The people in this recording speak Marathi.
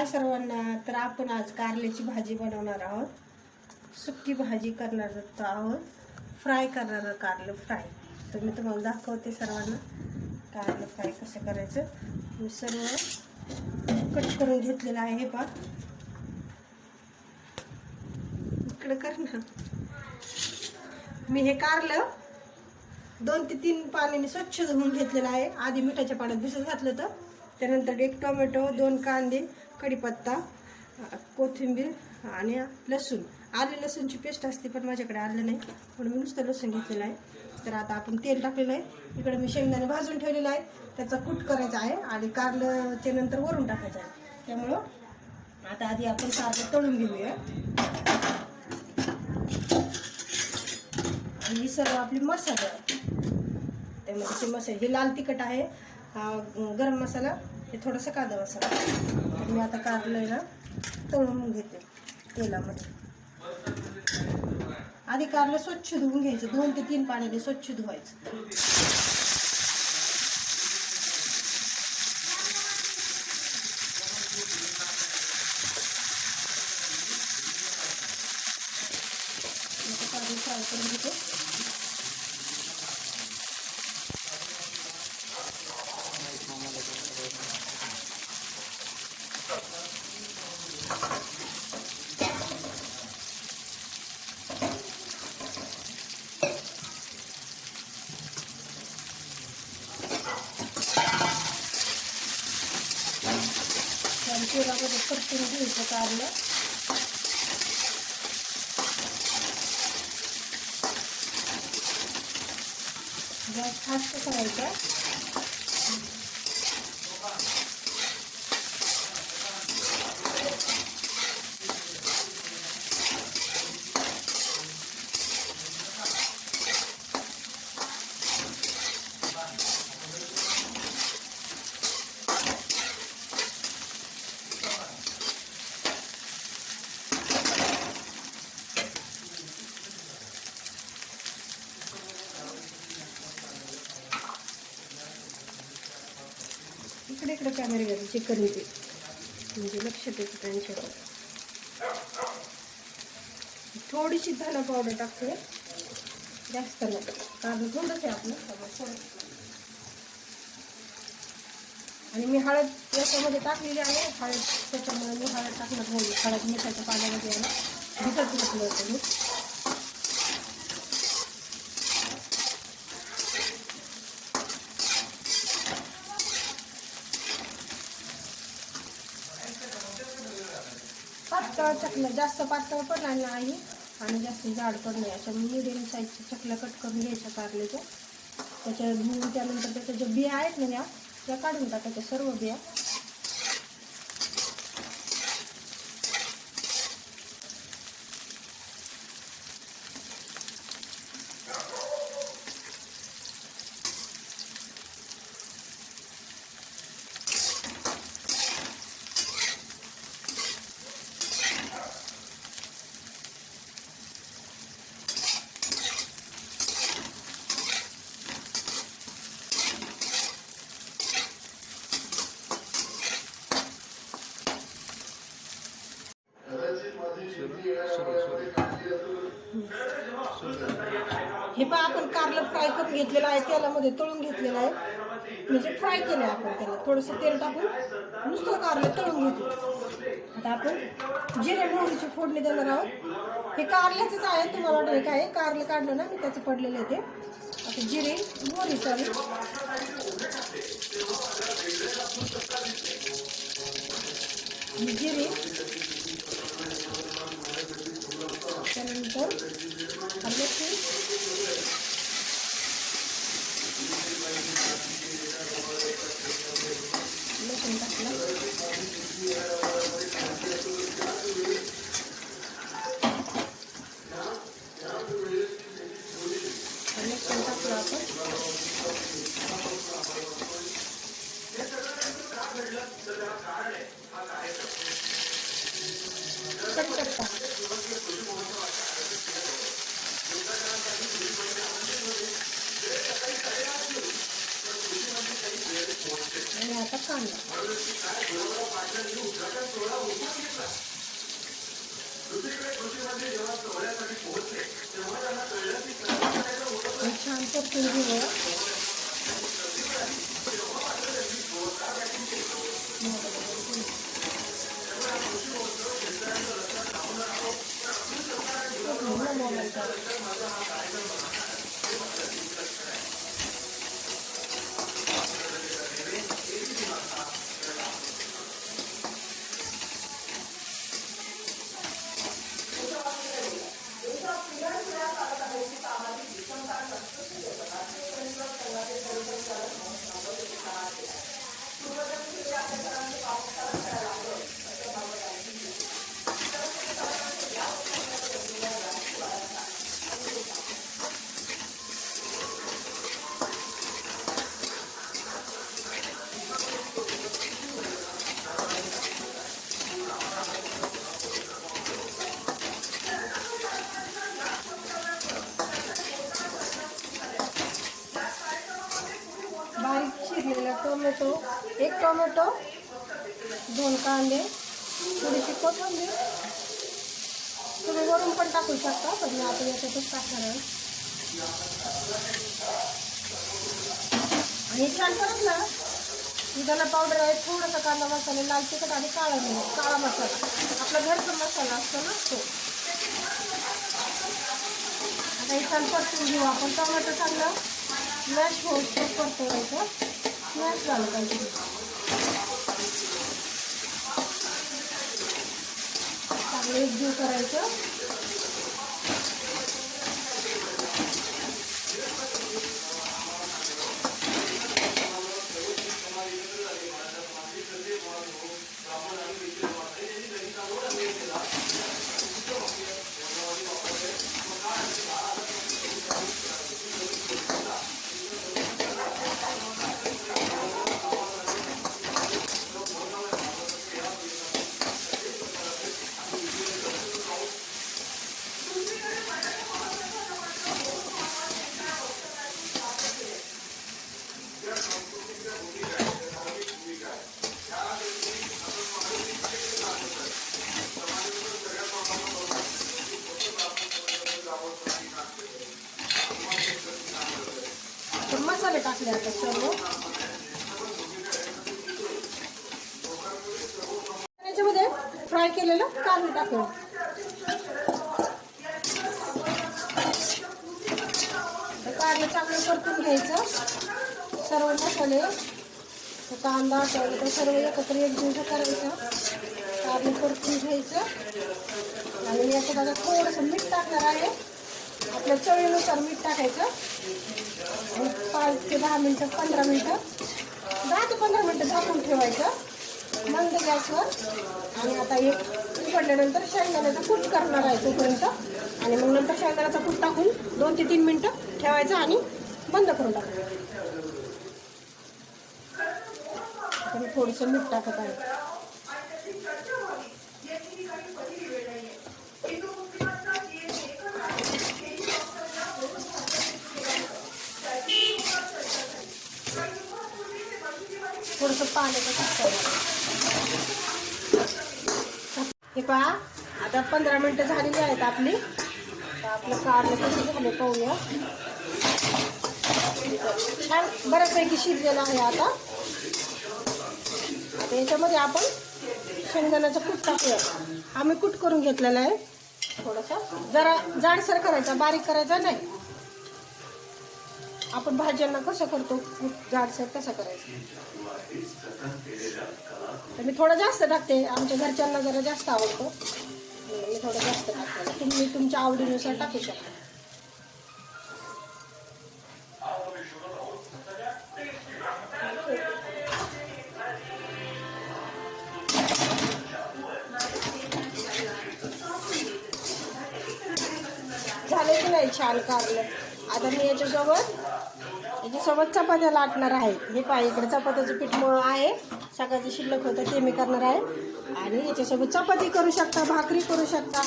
हाय सर्वांना तर आपण आज कारल्याची भाजी बनवणार आहोत. सुक्की भाजी करणार आहोत. फ्राय करणार कारलं फ्राय तर मी तुम्हाला दाखवते सर्वांना कारलं फ्राय कसं करायचं. मी सर्व कट करून घेतलेलं आहे हे पा इकडं कर ना मी हे कारलं दोन ते तीन पाण्याने स्वच्छ धुवून घेतलेलं आहे. आधी मिठाच्या पाण्यात भिजत घातलं होतं. त्यानंतर एक टोमॅटो दोन कांदे कढीपत्ता कोथिंबीर आणि लसूण. आले लसूणची पेस्ट असते पण माझ्याकडे आलं नाही. म्हणून मी नुसतं लसूण घेतलेलं आहे. तर आता आपण तेल टाकलेलं आहे. इकडे मी शेंगदाणे भाजून ठेवलेलं आहे त्याचा कूट करायचा आहे आणि कारलंच्या नंतर वरून टाकायचं आहे. त्यामुळं आता आधी आपण कारलं तळून घेऊया. आणि ही सर्व आपली मसाले. आहे त्यामध्ये ते मसाले हे लाल तिखट आहे. हा गरम मसाला. हे थोडंसं कांदा मसाला. तर मी आता कारलं आहे ना तळून घेते तेलामध्ये. आधी कारलं स्वच्छ धुवून घ्यायचं. दोन ते तीन पाण्याने स्वच्छ धुवायचं. आता कारलं फ्राय करून छान तेलामध्ये परतून घ्यायचं काढलं गॅस फास्ट करायचा. इकडे इकडे कॅमेरा घ्यायचे चिकन ते. म्हणजे लक्ष देतं त्यांच्यावर. थोडीशी धना पावडर टाकते. जास्त नको कारण थोडंच आहे आपलं. थोडं आणि मी हळद याच्यामध्ये टाकलेली आहे. हळद त्याच्यामुळे मी हळद टाकणार नाही. हळद मिठाच्या पाण्यामध्ये आला ना. भिजत होतं मी. पातळ जास्त पातळ पण आणि नाही आणि जास्त जाड पण नाही. अशा मिडियम साईजच्या चकल्या कट करून घ्यायच्या कारल्याच्या त्याच्या धुवून त्यानंतर त्याच्या ज्या बिया आहेत ना या त्या काढून टाकायच्या सर्व बिया. हे पण आपण कारलं फ्राय करून घेतलेलं आहे तेलामध्ये तळून घेतलेलं आहे. म्हणजे फ्राय केलं आहे आपण त्याला. थोडंसं तेल टाकून नुसतं कारलं तळून घेतलं. आता आपण जिरे मोहरीची फोडणी देणार आहोत. हे कारल्याचंच आहे तुम्हाला वाटलं काय? कारलं काढलं ना मी त्याचं पडलेलं आहे ते. आता जिरे मोहरी चालू जिरे. त्यानंतर लसूण चिकन टाकलं आपण आणि आता कांदा. दुसरीकडे कृषी 아, 이렇게 한쪽 들리고요. टोमॅटो एक टोमॅटो दोन कांदे थोडीशी कोथिंबीर. तुम्ही वरून पण टाकू शकता पण मी आता याच्यातच टाकणार आहे. आणि छान परत ना दुधाला पावडर आहे थोडासा कांदा मसाला लाल तिखट आणि काळा मीठ काळा मसाला. आपला घरचा मसाला असतो ना तो. आता हे छान परतून घेऊ आपण. टोमॅटो चांगलं मॅश होऊ परतवायचं. मॅश चांगलं एकजीव करायचं तर मसाले सर्व याच्यामध्ये फ्राय केलेलं कांदे टाकू तर कांदे चांगलं परतून घ्यायचं. सर्व मसाले कांदा टोमॅटो सर्व एकत्र एक दिवस करायचं. कांदे परतून घ्यायचं. आणि याच्यात आता थोडंसं मीठ टाकणार आहे. आपल्या चवीनुसार मीठ टाकायचं. आणि पाच ते दहा मिनटं पंधरा मिनटं दहा ते पंधरा मिनटं झाकून ठेवायचं. मंद गॅसवर. आणि आता एक उकडल्यानंतर शेंगदाण्याचा कूट करणार आहे तोपर्यंत. आणि मग नंतर शेंगदाण्याचा कूट टाकून दोन ते तीन मिनटं ठेवायचं आणि बंद करून टाकायचं. थोडंसं मीठ टाकत आहे थोडंसं पाण्याचा हे पहा आता पंधरा मिनटं झालेली आहेत आपली. आपलं कारलं कसं झालं पाहूया. छान बऱ्यापैकी शिजलेलं आहे आता. आता याच्यामध्ये आपण शेंगदाण्याचा कूट टाकूया. आम्ही कूट करून घेतलेला आहे. थोडासा. जरा जाडसर करायचा बारीक करायचा नाही. आपण भाज्यांना कसं करतो? जाडसर कसं करायचं? तर मी थोडं जास्त टाकते. आमच्या घरच्यांना जरा जास्त आवडतो. मी थोडं जास्त टाकते. तुम्ही तुमच्या आवडीनुसार टाकू शकता. झाले की नाही? छान कारलं आता मी याच्यासोबत याच्यासोबत चपात्या लाटणार आहे. हे पाय इकडे चपात्याचं पीठ म आहे. सकाळचं शिल्लक होतं ते मी करणार आहे. आणि याच्यासोबत चपाती करू शकता भाकरी करू शकता.